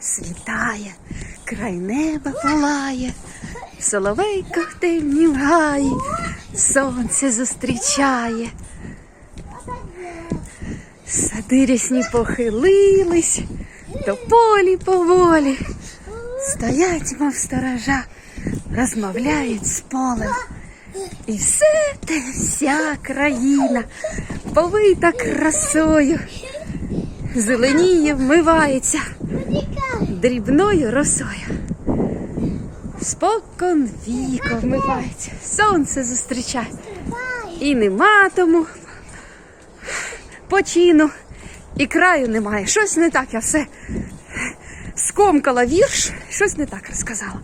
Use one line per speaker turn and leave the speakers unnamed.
Світає, край неба палає, соловейко в темнім гаї, сонце зустрічає. Сади рясні похилились, до полі поволі. Стоять, мов сторожа, розмовляють з полем. І все те вся країна повита красою. Зеленіє, вмивається дрібною росою. Спокон віко вмивається, сонце зустрічає. І нема тому почину, і краю немає. Щось не так, я все скомкала вірш, щось не так розказала.